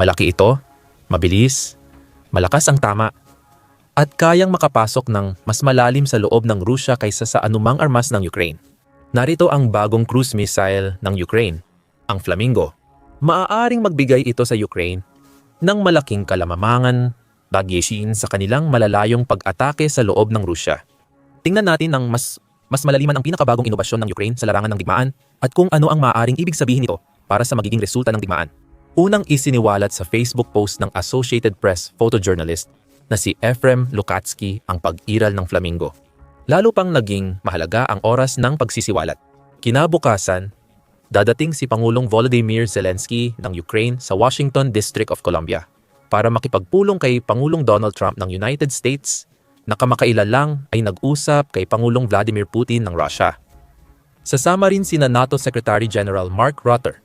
Malaki ito, mabilis, malakas ang tama, at kayang makapasok ng mas malalim sa loob ng Rusya kaysa sa anumang armas ng Ukraine. Narito ang bagong cruise missile ng Ukraine, ang Flamingo. Maaaring magbigay ito sa Ukraine ng malaking kalamamangan, bagyesin sa kanilang malalayong pag-atake sa loob ng Rusya. Tingnan natin ang mas mas malaliman ang pinakabagong inobasyon ng Ukraine sa larangan ng digmaan at kung ano ang maaaring ibig sabihin nito para sa magiging resulta ng digmaan. Unang isiniwalat sa Facebook post ng Associated Press photojournalist na si Efrem Lukatsky ang pag-iral ng Flamingo. Lalo pang naging mahalaga ang oras ng pagsisiwalat. Kinabukasan, dadating si Pangulong Volodymyr Zelensky ng Ukraine sa Washington District of Columbia para makipagpulong kay Pangulong Donald Trump ng United States na kamakailan lang ay nag-usap kay Pangulong Vladimir Putin ng Russia. Sasama rin sina NATO Secretary General Mark Rutte,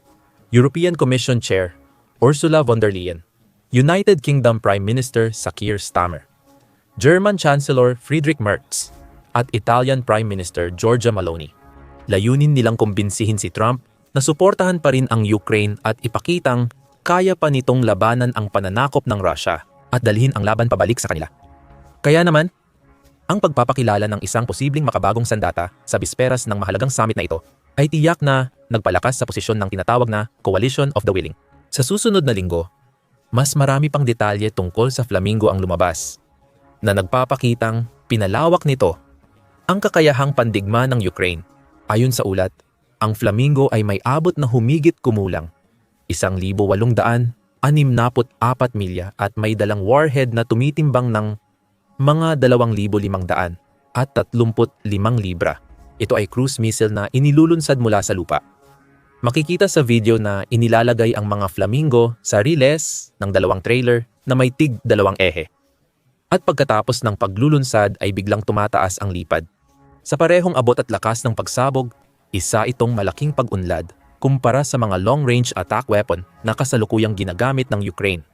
European Commission Chair Ursula von der Leyen, United Kingdom Prime Minister Sakir Stammer, German Chancellor Friedrich Merz, at Italian Prime Minister Giorgia Maloney. Layunin nilang kumbinsihin si Trump na suportahan pa rin ang Ukraine at ipakitang kaya pa nitong labanan ang pananakop ng Russia at dalhin ang laban pabalik sa kanila. Kaya naman, ang pagpapakilala ng isang posibleng makabagong sandata sa bisperas ng mahalagang summit na ito ay tiyak na nagpalakas sa posisyon ng tinatawag na Coalition of the Willing. Sa susunod na linggo, mas marami pang detalye tungkol sa Flamingo ang lumabas na nagpapakitang pinalawak nito ang kakayahang pandigma ng Ukraine. Ayon sa ulat, ang Flamingo ay may abot na humigit kumulang 1,864 milya at may dalang warhead na tumitimbang ng mga 2,500 at 35 libra. Ito ay cruise missile na inilulunsad mula sa lupa. Makikita sa video na inilalagay ang mga flamingo sa riles ng dalawang trailer na may tig dalawang ehe. At pagkatapos ng paglulunsad ay biglang tumataas ang lipad. Sa parehong abot at lakas ng pagsabog, isa itong malaking pag-unlad kumpara sa mga long-range attack weapon na kasalukuyang ginagamit ng Ukraine.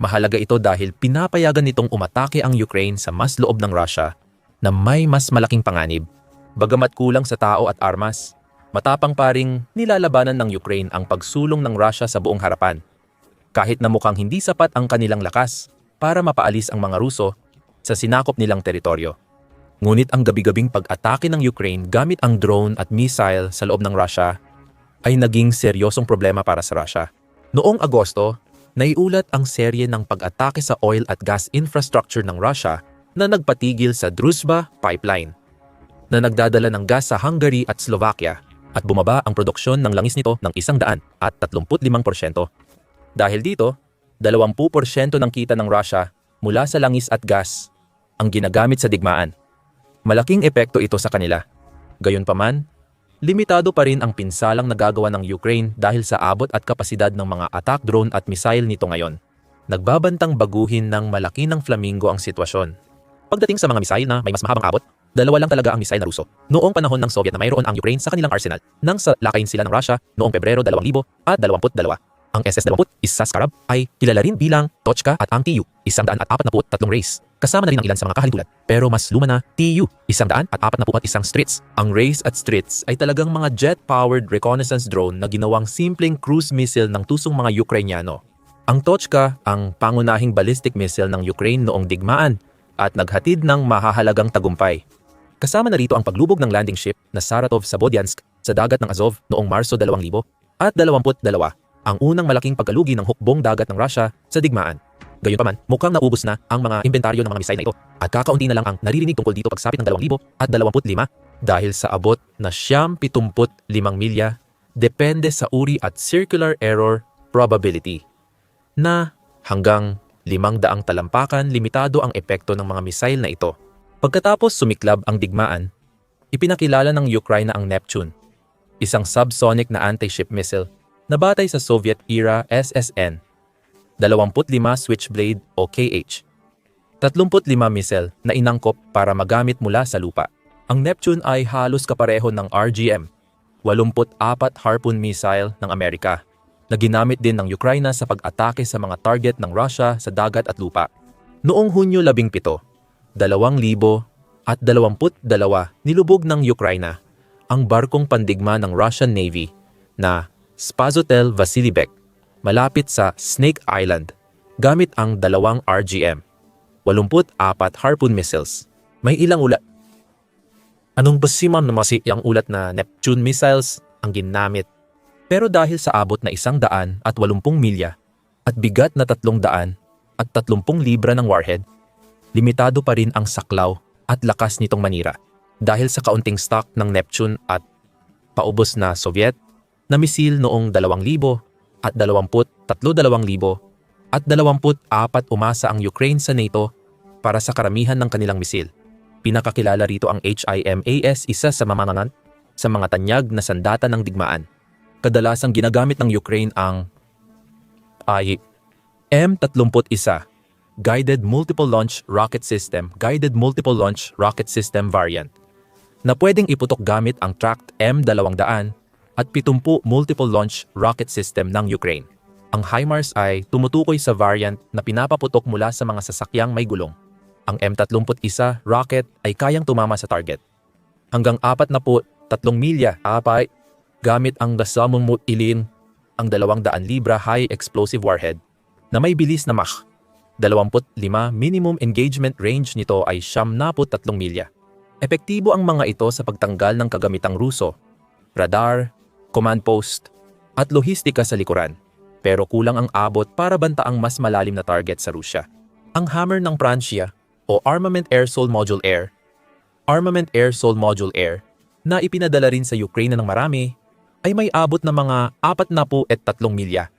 Mahalaga ito dahil pinapayagan nitong umatake ang Ukraine sa mas loob ng Russia na may mas malaking panganib. Bagamat kulang sa tao at armas, matapang pa ring nilalabanan ng Ukraine ang pagsulong ng Russia sa buong harapan. Kahit na mukhang hindi sapat ang kanilang lakas para mapaalis ang mga Ruso sa sinakop nilang teritoryo. Ngunit ang gabi-gabing pag-atake ng Ukraine gamit ang drone at missile sa loob ng Russia ay naging seryosong problema para sa Russia. Noong Agosto, naiulat ang serye ng pag-atake sa oil at gas infrastructure ng Russia na nagpatigil sa Druzhba pipeline na nagdadala ng gas sa Hungary at Slovakia at bumaba ang produksyon ng langis nito ng isang daan at 35%. Dahil dito, 20% ng kita ng Russia mula sa langis at gas ang ginagamit sa digmaan. Malaking epekto ito sa kanila. Gayunpaman, limitado pa rin ang pinsalang nagagawa ng Ukraine dahil sa abot at kapasidad ng mga attack drone at missile nito ngayon. Nagbabantang baguhin ng malaki ng Flamingo ang sitwasyon. Pagdating sa mga missile na may mas mahabang abot, dalawa lang talaga ang missile na Ruso. Noong panahon ng Soviet na mayroon ang Ukraine sa kanilang arsenal, nang sa lakayin sila ng Russia noong Pebrero 2022. Ang SS-20 isa Scarab ay kilala rin bilang Tochka at ang TU, 143 race. Kasama na rin ang ilan sa mga kahalintulad. Pero mas luma na TU, 141 Streets. Ang race at Streets ay talagang mga jet-powered reconnaissance drone na ginawang simpleng cruise missile ng tusong mga Ukrainyano. Ang Tochka ang pangunahing ballistic missile ng Ukraine noong digmaan at naghatid ng mahahalagang tagumpay. Kasama na rito ang paglubog ng landing ship na Saratov sa Bodyansk sa dagat ng Azov noong Marso 2000 at 22 ang unang malaking pagkalugi ng hukbong dagat ng Russia sa digmaan. Gayunpaman, mukhang naubos na ang mga inventaryo ng mga misay na ito at kakaunti na lang ang naririnig tungkol dito pagsapit ng 2,000 at 25 dahil sa abot na siyam 75 milya depende sa uri at circular error probability na hanggang limang daang talampakan limitado ang epekto ng mga misail na ito. Pagkatapos sumiklab ang digmaan, ipinakilala ng Ukraine ang Neptune, isang subsonic na anti-ship missile nabatay sa Soviet-era SSN, 25 Switchblade o KH, 35 missile na inangkop para magamit mula sa lupa. Ang Neptune ay halos kapareho ng RGM, 84 Harpoon missile ng Amerika, na ginamit din ng Ukraine sa pag-atake sa mga target ng Russia sa dagat at lupa. Noong Hunyo 17, 2000 at 22 nilubog ng Ukraine ang barkong pandigma ng Russian Navy na Spazotel Vasilibek malapit sa Snake Island gamit ang dalawang RGM, 84 Harpoon missiles. May ilang ulat. Anong basimam na masi ang ulat na Neptune missiles ang ginamit? Pero dahil sa abot na isang daan at 80 milya at bigat na tatlong daan at 30 libra ng warhead, limitado pa rin ang saklaw at lakas nitong manira dahil sa kaunting stock ng Neptune at paubos na Soviet na misil noong 2000 at 23,000 at 24 umasa ang Ukraine sa NATO para sa karamihan ng kanilang misil. Pinakakilala rito ang HIMAS, isa sa mamamanan sa mga tanyag na sandata ng digmaan. Kadalasang ginagamit ng Ukraine ang ay M31 Guided Multiple Launch Rocket System, Guided Multiple Launch Rocket System variant na pwedeng iputok gamit ang tracked M200 at 70 Multiple Launch Rocket System ng Ukraine. Ang HIMARS ay tumutukoy sa variant na pinapaputok mula sa mga sasakyang may gulong. Ang M31 rocket ay kayang tumama sa target. Hanggang 4 na po, 3 milya, apay, gamit ang Dasamumut Ilin, ang 200 libra high explosive warhead na may bilis na Mach 25 minimum engagement range nito ay 73 milya. Epektibo ang mga ito sa pagtanggal ng kagamitang Ruso, radar, command post, at lohistika sa likuran. Pero kulang ang abot para bantaang mas malalim na target sa Rusya. Ang hammer ng Pransya o Armament Air Soul Module Air, Armament Air Soul Module Air, na ipinadala rin sa Ukraine ng marami, ay may abot na mga 40 at 3 milya.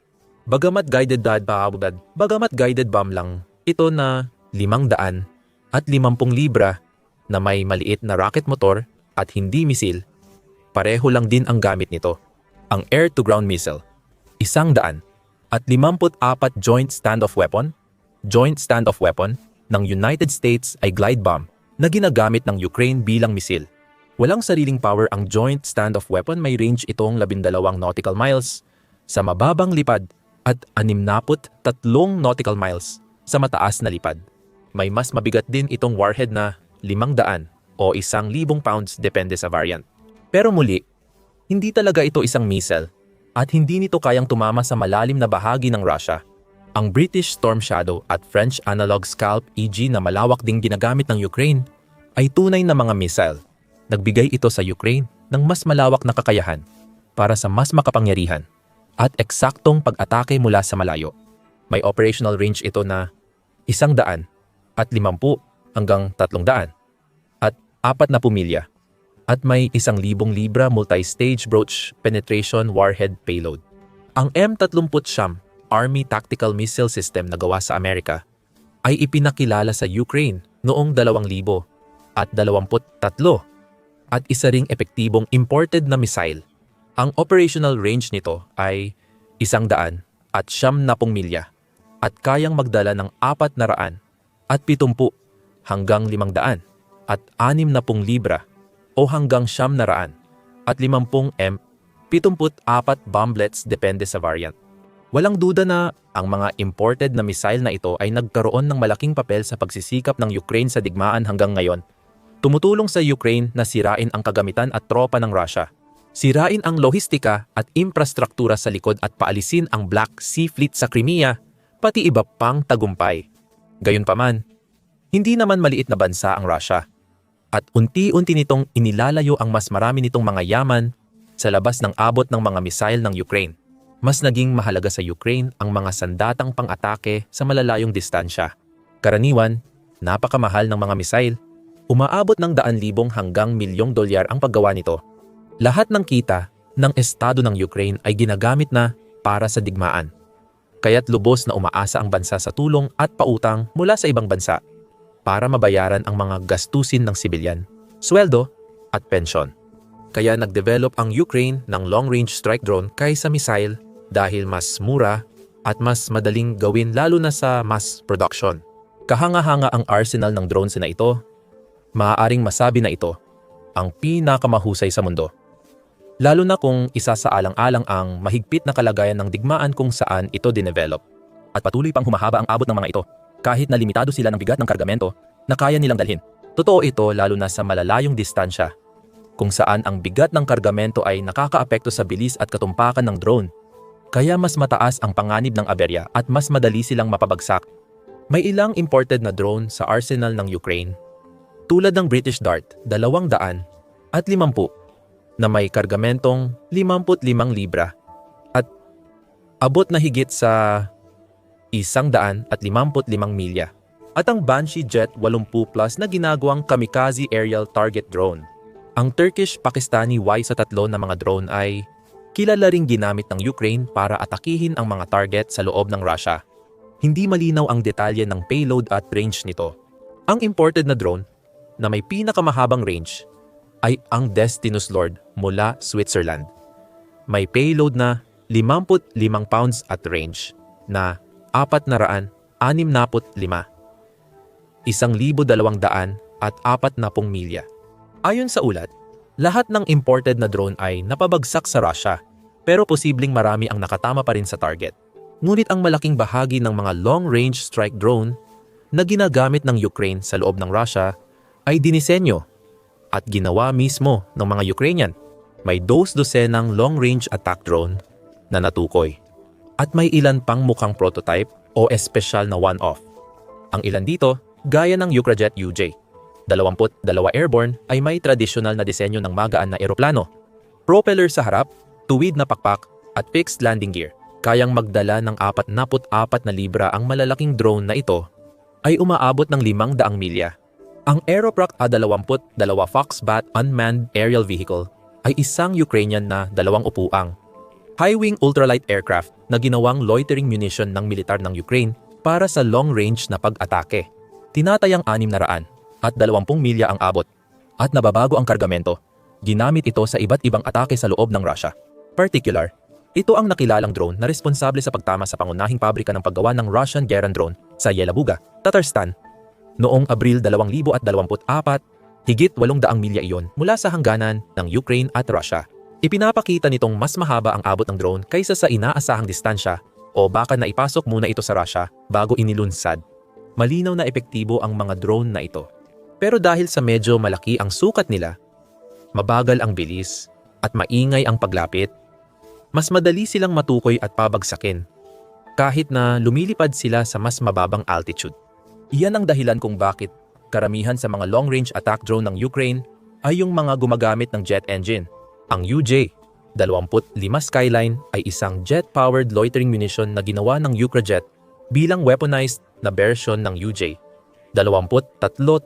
Bagamat guided dad paabudad, bagamat guided bomb lang, ito na 500 at 50 libra na may maliit na rocket motor at hindi misil, pareho lang din ang gamit nito. Ang air-to-ground missile, isang daan at 54 joint standoff weapon, joint standoff weapon ng United States ay glide bomb na ginagamit ng Ukraine bilang misil. Walang sariling power ang joint standoff weapon may range itong 12 nautical miles sa mababang lipad at 63 nautical miles sa mataas na lipad. May mas mabigat din itong warhead na 500 o 1,000 pounds depende sa variant. Pero muli, hindi talaga ito isang missile at hindi nito kayang tumama sa malalim na bahagi ng Russia ang British Storm Shadow at French analog Scalp EG na malawak ding ginagamit ng Ukraine ay tunay na mga missile. Nagbigay ito sa Ukraine ng mas malawak na kakayahan para sa mas makapangyarihan at eksaktong pag-atake mula sa malayo. May operational range ito na isang daan at limampu hanggang tatlong daan at apat na pumilya at may isang libong libra multi-stage broach penetration warhead payload. Ang M30 Army Tactical Missile System na gawa sa Amerika ay ipinakilala sa Ukraine noong 2000 at 23 at isa ring epektibong imported na missile. Ang operational range nito ay isang daan at siyam na pong milya at kayang magdala ng apat na raan at pitumpu hanggang limang daan at anim na pong libra o hanggang siyam na raan at limampung M, pitumput apat bomblets depende sa variant. Walang duda na ang mga imported na missile na ito ay nagkaroon ng malaking papel sa pagsisikap ng Ukraine sa digmaan hanggang ngayon. Tumutulong sa Ukraine na sirain ang kagamitan at tropa ng Russia. Sirain ang lohistika at infrastruktura sa likod at paalisin ang Black Sea Fleet sa Crimea, pati iba pang tagumpay. Gayunpaman, hindi naman maliit na bansa ang Russia. At unti-unti nitong inilalayo ang mas marami nitong mga yaman sa labas ng abot ng mga missile ng Ukraine mas naging mahalaga sa Ukraine ang mga sandatang pang-atake sa malalayong distansya. Karaniwan, napakamahal ng mga misail. Umaabot ng daan libong hanggang milyong dolyar ang paggawa nito. Lahat ng kita ng estado ng Ukraine ay ginagamit na para sa digmaan. Kaya't lubos na umaasa ang bansa sa tulong at pautang mula sa ibang bansa para mabayaran ang mga gastusin ng sibilyan, sweldo at pensyon. Kaya nag-develop ang Ukraine ng long-range strike drone kaysa missile dahil mas mura at mas madaling gawin lalo na sa mass production. Kahanga-hanga ang arsenal ng drones na ito, maaaring masabi na ito ang pinakamahusay sa mundo. Lalo na kung isa sa alang-alang ang mahigpit na kalagayan ng digmaan kung saan ito dinevelop. At patuloy pang humahaba ang abot ng mga ito kahit na limitado sila ng bigat ng kargamento na kaya nilang dalhin. Totoo ito lalo na sa malalayong distansya kung saan ang bigat ng kargamento ay nakakaapekto sa bilis at katumpakan ng drone Kaya mas mataas ang panganib ng aberya at mas madali silang mapabagsak. May ilang imported na drone sa arsenal ng Ukraine. Tulad ng British Dart, 200 at 50 na may kargamentong 55 libra at abot na higit sa 155 milya. At ang Banshee Jet 80 Plus na ginagawang kamikaze aerial target drone. Ang Turkish-Pakistani Y-3 na mga drone ay kilala ring ginamit ng Ukraine para atakihin ang mga target sa loob ng Russia. Hindi malinaw ang detalye ng payload at range nito. Ang imported na drone na may pinakamahabang range ay ang Destinus Lord mula Switzerland. May payload na 55 pounds at range na 465, 1,200 at 40 milya. Ayon sa ulat, lahat ng imported na drone ay napabagsak sa Russia pero posibleng marami ang nakatama pa rin sa target. Ngunit ang malaking bahagi ng mga long-range strike drone na ginagamit ng Ukraine sa loob ng Russia ay dinisenyo at ginawa mismo ng mga Ukrainian. May dos-dosenang long-range attack drone na natukoy. At may ilan pang mukhang prototype o espesyal na one-off. Ang ilan dito, gaya ng Ukrajet UJ. 22 airborne ay may tradisyonal na disenyo ng magaan na eroplano. Propeller sa harap, tuwid na pakpak at fixed landing gear. Kayang magdala ng 44 na libra ang malalaking drone na ito ay umaabot ng 500 milya ang Aeroprac A-22 Foxbat Unmanned Aerial Vehicle ay isang Ukrainian na dalawang upuang high-wing ultralight aircraft na ginawang loitering munition ng militar ng Ukraine para sa long-range na pag-atake. Tinatayang 600 at 20 milya ang abot at nababago ang kargamento. Ginamit ito sa iba't ibang atake sa loob ng Russia. Particular, ito ang nakilalang drone na responsable sa pagtama sa pangunahing pabrika ng paggawa ng Russian Geran drone sa Yelabuga, Tatarstan Noong Abril 2024, higit 800 milya iyon mula sa hangganan ng Ukraine at Russia. Ipinapakita nitong mas mahaba ang abot ng drone kaysa sa inaasahang distansya o baka naipasok muna ito sa Russia bago inilunsad. Malinaw na epektibo ang mga drone na ito. Pero dahil sa medyo malaki ang sukat nila, mabagal ang bilis at maingay ang paglapit, mas madali silang matukoy at pabagsakin kahit na lumilipad sila sa mas mababang altitude. Iyan ang dahilan kung bakit karamihan sa mga long-range attack drone ng Ukraine ay yung mga gumagamit ng jet engine. Ang UJ 25 Skyline ay isang jet-powered loitering munition na ginawa ng Ukrajet bilang weaponized na version ng UJ 23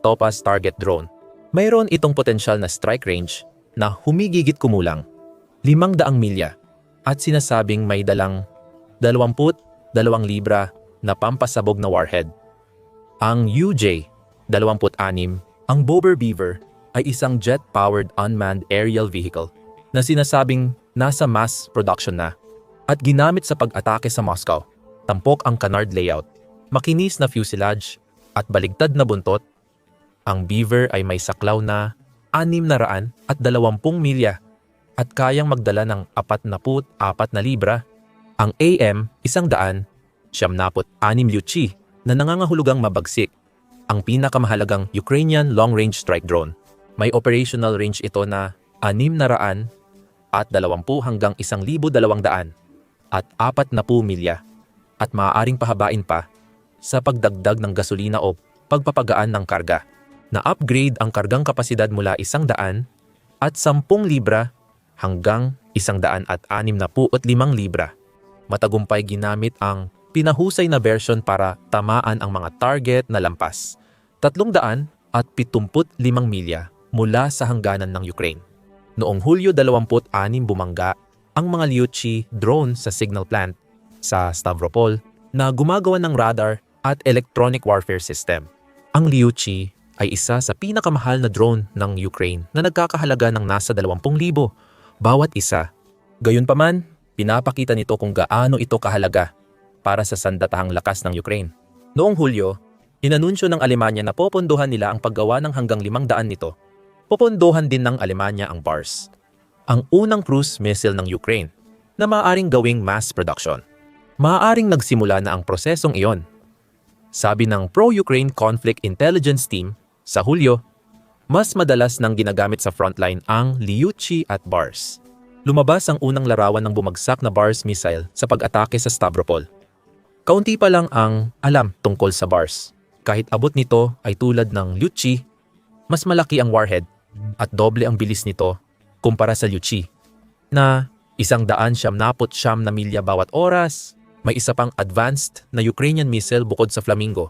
Topaz target drone. Mayroon itong potensyal na strike range na humigigit kumulang 500 milya at sinasabing may dalang 22 libra na pampasabog na warhead. Ang UJ-26, ang Bober Beaver, ay isang jet-powered unmanned aerial vehicle na sinasabing nasa mass production na at ginamit sa pag-atake sa Moscow. Tampok ang canard layout, makinis na fuselage at baligtad na buntot. Ang Beaver ay may saklaw na 600 at 20 milya at kayang magdala ng 44 na libra. Ang AM, isang daan, siyamnapot anim liuchi na nangangahulugang mabagsik ang pinakamahalagang Ukrainian long-range strike drone. May operational range ito na 600 at 20 hanggang 1,200 at 40 milya at maaaring pahabain pa sa pagdagdag ng gasolina o pagpapagaan ng karga. Na-upgrade ang kargang kapasidad mula 100 at 10 libra hanggang 100 at 65 libra. Matagumpay ginamit ang pinahusay na version para tamaan ang mga target na lampas. 300 at 75 milya mula sa hangganan ng Ukraine. Noong Hulyo 26 bumangga ang mga Liuchi drone sa signal plant sa Stavropol na gumagawa ng radar at electronic warfare system. Ang Liuchi ay isa sa pinakamahal na drone ng Ukraine na nagkakahalaga ng nasa 20,000 bawat isa. Gayunpaman, pinapakita nito kung gaano ito kahalaga para sa sandatahang lakas ng Ukraine. Noong Hulyo, inanunsyo ng Alemanya na popondohan nila ang paggawa ng hanggang 500 nito. Popondohan din ng Alemanya ang BARS, ang unang cruise missile ng Ukraine na maaaring gawing mass production. Maaaring nagsimula na ang prosesong iyon. Sabi ng Pro-Ukraine Conflict Intelligence Team, sa Hulyo, mas madalas nang ginagamit sa frontline ang Liuchi at BARS. lumabas ang unang larawan ng bumagsak na BARS missile sa pag-atake sa Stavropol. Kaunti pa lang ang alam tungkol sa BARS. Kahit abot nito ay tulad ng Liuchi, mas malaki ang warhead at doble ang bilis nito kumpara sa Liuchi na isang daan siyam napot siyam na milya bawat oras. May isa pang advanced na Ukrainian missile bukod sa Flamingo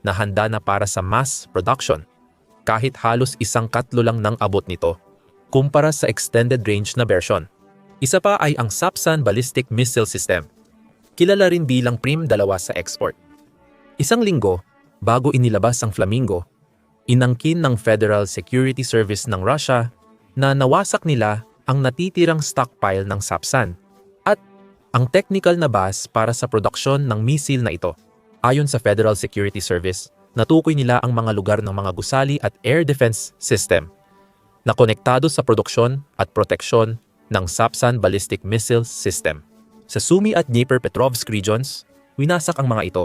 na handa na para sa mass production kahit halos isang katlo lang ng abot nito kumpara sa extended range na version. Isa pa ay ang Sapsan Ballistic Missile System. Kilala rin bilang PRIM-2 sa export. Isang linggo bago inilabas ang Flamingo, inangkin ng Federal Security Service ng Russia na nawasak nila ang natitirang stockpile ng Sapsan at ang technical na base para sa produksyon ng missile na ito. Ayon sa Federal Security Service, natukoy nila ang mga lugar ng mga gusali at air defense system na konektado sa produksyon at proteksyon ng Sapsan Ballistic Missile System. Sa Sumy at Dnipropetrovsk regions, winasak ang mga ito.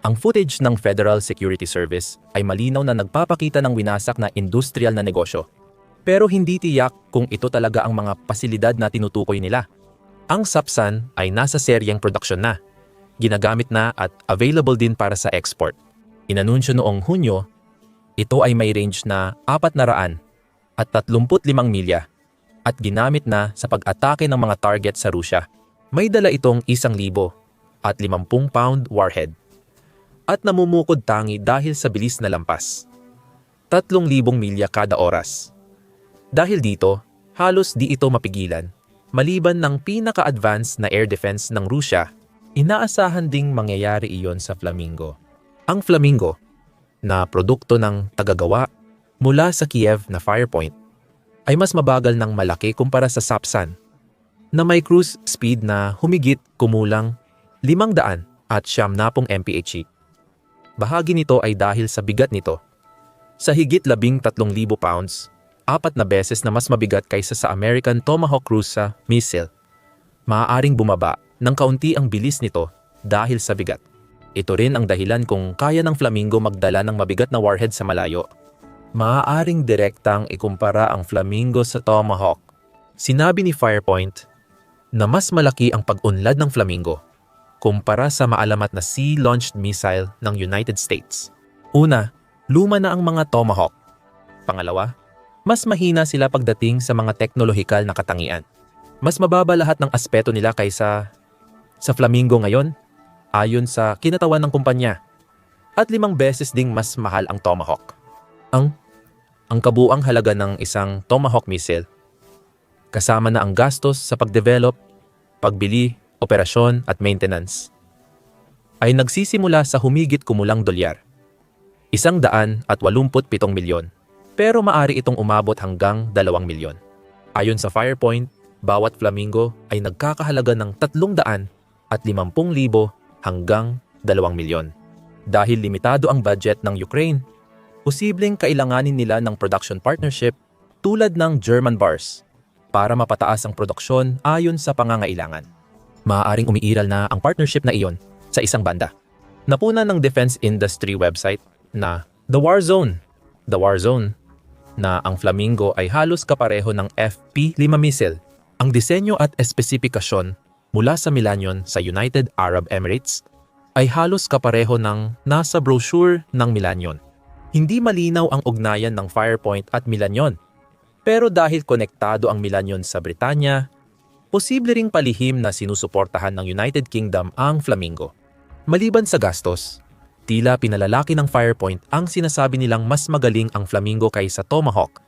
Ang footage ng Federal Security Service ay malinaw na nagpapakita ng winasak na industrial na negosyo. Pero hindi tiyak kung ito talaga ang mga pasilidad na tinutukoy nila. Ang Sapsan ay nasa seryeng produksyon na, ginagamit na at available din para sa export. Inanunsyo noong Hunyo, ito ay may range na 400 at 35 milya at ginamit na sa pag-atake ng mga target sa Rusya. May dala itong 1,000 at 50 pound warhead at namumukod tangi dahil sa bilis na lampas. 3,000 milya kada oras. Dahil dito, halos di ito mapigilan. Maliban ng pinaka-advanced na air defense ng Rusya, inaasahan ding mangyayari iyon sa Flamingo. Ang Flamingo, na produkto ng tagagawa mula sa Kiev na Firepoint, ay mas mabagal ng malaki kumpara sa Sapsan na may cruise speed na humigit kumulang 500 at siyam na pong mph. Bahagi nito ay dahil sa bigat nito. Sa higit 13,000 pounds, apat na beses na mas mabigat kaysa sa American Tomahawk cruise missile. Maaaring bumaba ng kaunti ang bilis nito dahil sa bigat. Ito rin ang dahilan kung kaya ng Flamingo magdala ng mabigat na warhead sa malayo maaaring direktang ikumpara ang Flamingo sa Tomahawk. Sinabi ni Firepoint na mas malaki ang pag-unlad ng Flamingo kumpara sa maalamat na sea-launched missile ng United States. Una, luma na ang mga Tomahawk. Pangalawa, mas mahina sila pagdating sa mga teknolohikal na katangian. Mas mababa lahat ng aspeto nila kaysa sa Flamingo ngayon, ayon sa kinatawan ng kumpanya. At limang beses ding mas mahal ang Tomahawk. Ang ang kabuang halaga ng isang Tomahawk missile, kasama na ang gastos sa pagdevelop, pagbili, operasyon at maintenance, ay nagsisimula sa humigit kumulang dolyar, isang daan at walumput pitong milyon, pero maari itong umabot hanggang dalawang milyon. Ayon sa Firepoint, bawat flamingo ay nagkakahalaga ng tatlong daan at limampung libo hanggang dalawang milyon. Dahil limitado ang budget ng Ukraine posibleng kailanganin nila ng production partnership tulad ng German bars para mapataas ang produksyon ayon sa pangangailangan. Maaaring umiiral na ang partnership na iyon sa isang banda. Napuna ng defense industry website na The War Zone. The War Zone na ang Flamingo ay halos kapareho ng FP-5 missile. Ang disenyo at espesipikasyon mula sa Milanion sa United Arab Emirates ay halos kapareho ng nasa brochure ng Milanion. Hindi malinaw ang ugnayan ng Firepoint at Milanion. Pero dahil konektado ang Milanion sa Britanya, posible ring palihim na sinusuportahan ng United Kingdom ang Flamingo. Maliban sa gastos, tila pinalalaki ng Firepoint ang sinasabi nilang mas magaling ang Flamingo kaysa Tomahawk.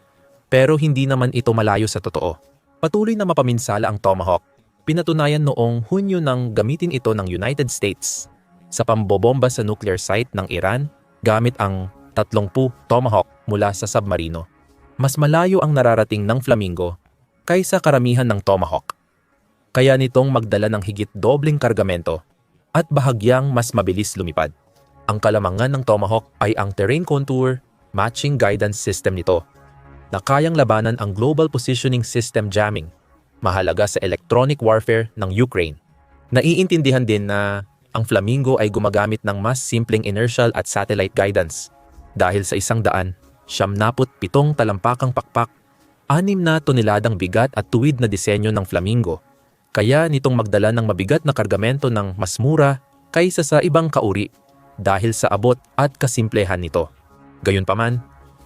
Pero hindi naman ito malayo sa totoo. Patuloy na mapaminsala ang Tomahawk. Pinatunayan noong Hunyo nang gamitin ito ng United States sa pambobomba sa nuclear site ng Iran gamit ang 30 Tomahawk mula sa submarino. Mas malayo ang nararating ng Flamingo kaysa karamihan ng Tomahawk. Kaya nitong magdala ng higit dobling kargamento at bahagyang mas mabilis lumipad. Ang kalamangan ng Tomahawk ay ang terrain contour matching guidance system nito na kayang labanan ang Global Positioning System jamming, mahalaga sa electronic warfare ng Ukraine. Naiintindihan din na ang Flamingo ay gumagamit ng mas simpleng inertial at satellite guidance dahil sa isang daan, siyam naput pitong talampakang pakpak anim na toneladang bigat at tuwid na disenyo ng flamingo. Kaya nitong magdala ng mabigat na kargamento ng mas mura kaysa sa ibang kauri dahil sa abot at kasimplehan nito. Gayunpaman,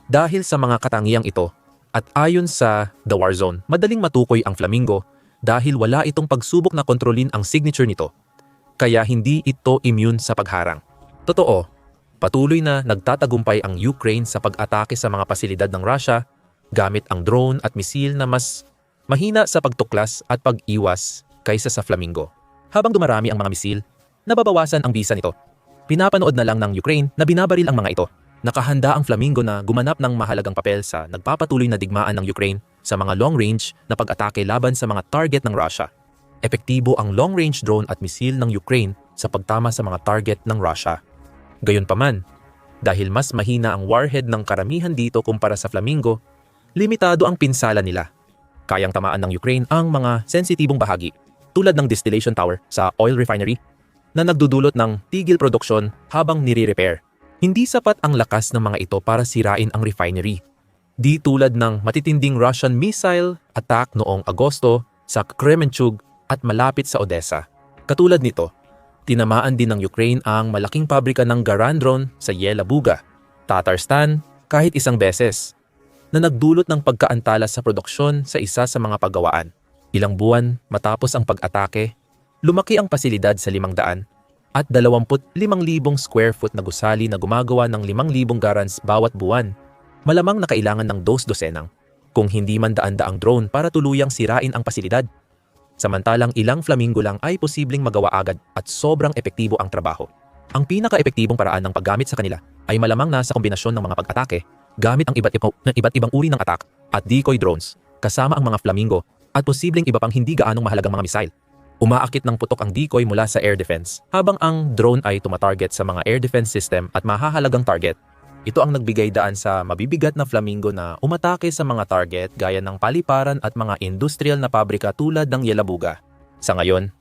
dahil sa mga katangiang ito at ayon sa The Warzone, madaling matukoy ang flamingo dahil wala itong pagsubok na kontrolin ang signature nito. Kaya hindi ito immune sa pagharang. Totoo, patuloy na nagtatagumpay ang Ukraine sa pag-atake sa mga pasilidad ng Russia gamit ang drone at misil na mas mahina sa pagtuklas at pag-iwas kaysa sa Flamingo. Habang dumarami ang mga misil, nababawasan ang bisa nito. Pinapanood na lang ng Ukraine na binabaril ang mga ito. Nakahanda ang Flamingo na gumanap ng mahalagang papel sa nagpapatuloy na digmaan ng Ukraine sa mga long-range na pag-atake laban sa mga target ng Russia. Epektibo ang long-range drone at misil ng Ukraine sa pagtama sa mga target ng Russia. Gayunpaman, dahil mas mahina ang warhead ng karamihan dito kumpara sa Flamingo, limitado ang pinsala nila. Kayang tamaan ng Ukraine ang mga sensitibong bahagi tulad ng distillation tower sa oil refinery na nagdudulot ng tigil produksyon habang nire-repair. Hindi sapat ang lakas ng mga ito para sirain ang refinery. Di tulad ng matitinding Russian missile attack noong Agosto sa Kremenchug at malapit sa Odessa. Katulad nito, tinamaan din ng Ukraine ang malaking pabrika ng Garandron sa Yelabuga, Tatarstan kahit isang beses na nagdulot ng pagkaantala sa produksyon sa isa sa mga paggawaan. Ilang buwan matapos ang pag-atake, lumaki ang pasilidad sa 500 at 25,000 square foot na gusali na gumagawa ng 5,000 garans bawat buwan. Malamang na kailangan ng dos-dosenang kung hindi man daan-daang drone para tuluyang sirain ang pasilidad. Samantalang ilang flamingo lang ay posibleng magawa agad at sobrang epektibo ang trabaho. Ang pinaka-epektibong paraan ng paggamit sa kanila ay malamang nasa kombinasyon ng mga pag-atake gamit ang iba't, iba, iba't ibang uri ng attack at decoy drones kasama ang mga flamingo at posibleng iba pang hindi gaanong mahalagang mga missile. Umaakit ng putok ang decoy mula sa air defense habang ang drone ay tumatarget sa mga air defense system at mahahalagang target. Ito ang nagbigay daan sa mabibigat na flamingo na umatake sa mga target gaya ng paliparan at mga industrial na pabrika tulad ng Yelabuga. Sa ngayon,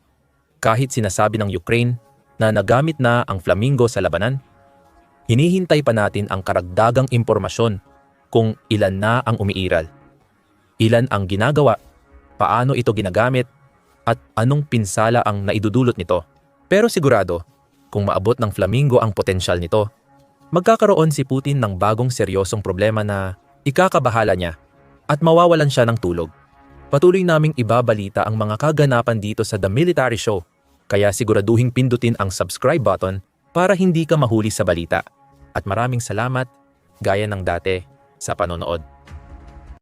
kahit sinasabi ng Ukraine na nagamit na ang flamingo sa labanan, hinihintay pa natin ang karagdagang impormasyon kung ilan na ang umiiral, ilan ang ginagawa, paano ito ginagamit, at anong pinsala ang naidudulot nito. Pero sigurado, kung maabot ng flamingo ang potensyal nito, magkakaroon si Putin ng bagong seryosong problema na ikakabahala niya at mawawalan siya ng tulog. Patuloy naming ibabalita ang mga kaganapan dito sa The Military Show, kaya siguraduhing pindutin ang subscribe button para hindi ka mahuli sa balita. At maraming salamat, gaya ng dati, sa panonood.